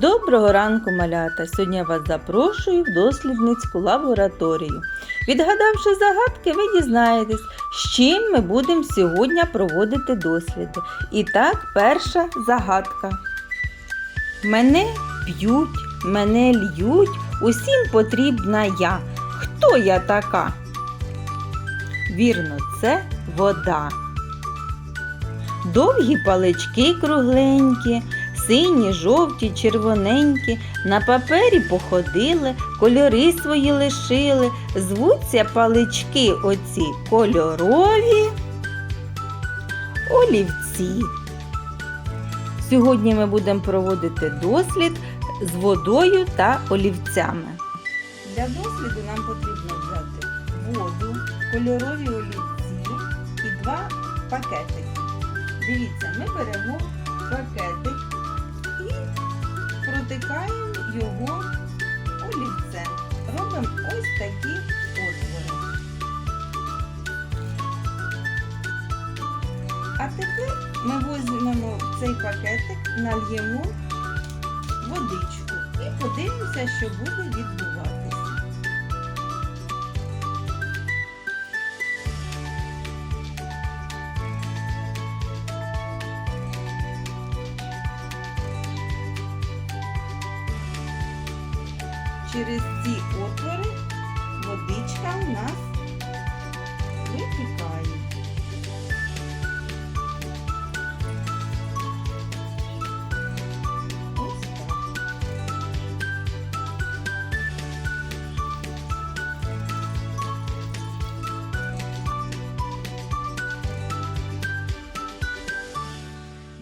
Доброго ранку, малята! Сьогодні я вас запрошую в дослідницьку лабораторію. Відгадавши загадки, ви дізнаєтесь, з чим ми будемо сьогодні проводити досліди. І так, перша загадка. Мене п'ють, мене льють, усім потрібна я. Хто я така? Вірно, це вода. Довгі палички кругленькі, сині, жовті, червоненькі, на папері походили, кольори свої лишили, звуться палички оці кольорові олівці. Сьогодні ми будемо проводити дослід з водою та олівцями. Для досліду нам потрібно взяти воду, кольорові олівці і два пакетики. Дивіться, ми беремо пакетик протикаємо його олівцем. Робимо ось такі отвори. А тепер ми візьмемо цей пакетик, нальємо водичку і подивимося, що буде відбуватися. Через ці отвори водичка у нас витікає.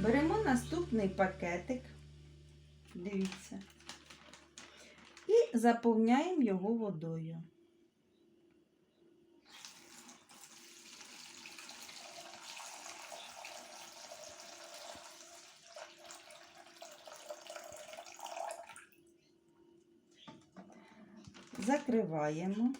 Беремо наступний пакетик. Дивіться. І заповняємо його водою. Закриваємо.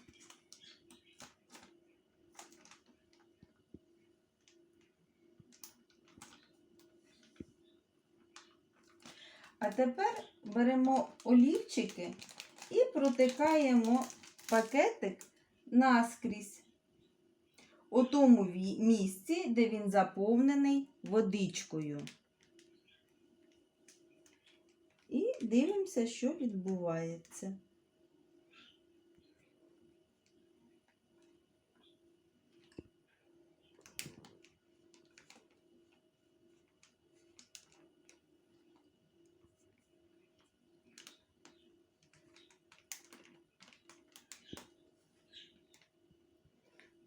А тепер беремо олівчики і протикаємо пакетик наскрізь у тому місці, де він заповнений водичкою. І дивимося, що відбувається.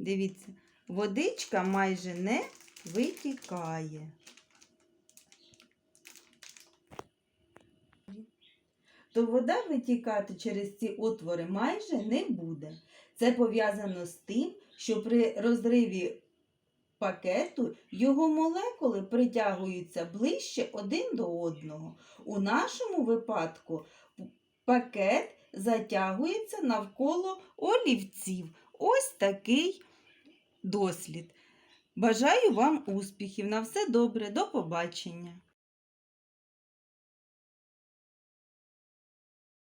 Дивіться, водичка майже не витікає. То вода витікати через ці отвори майже не буде. Це пов'язано з тим, що при розриві пакету його молекули притягуються ближче один до одного. У нашому випадку пакет затягується навколо олівців. Ось такий дослід. Бажаю вам успіхів. На все добре, до побачення!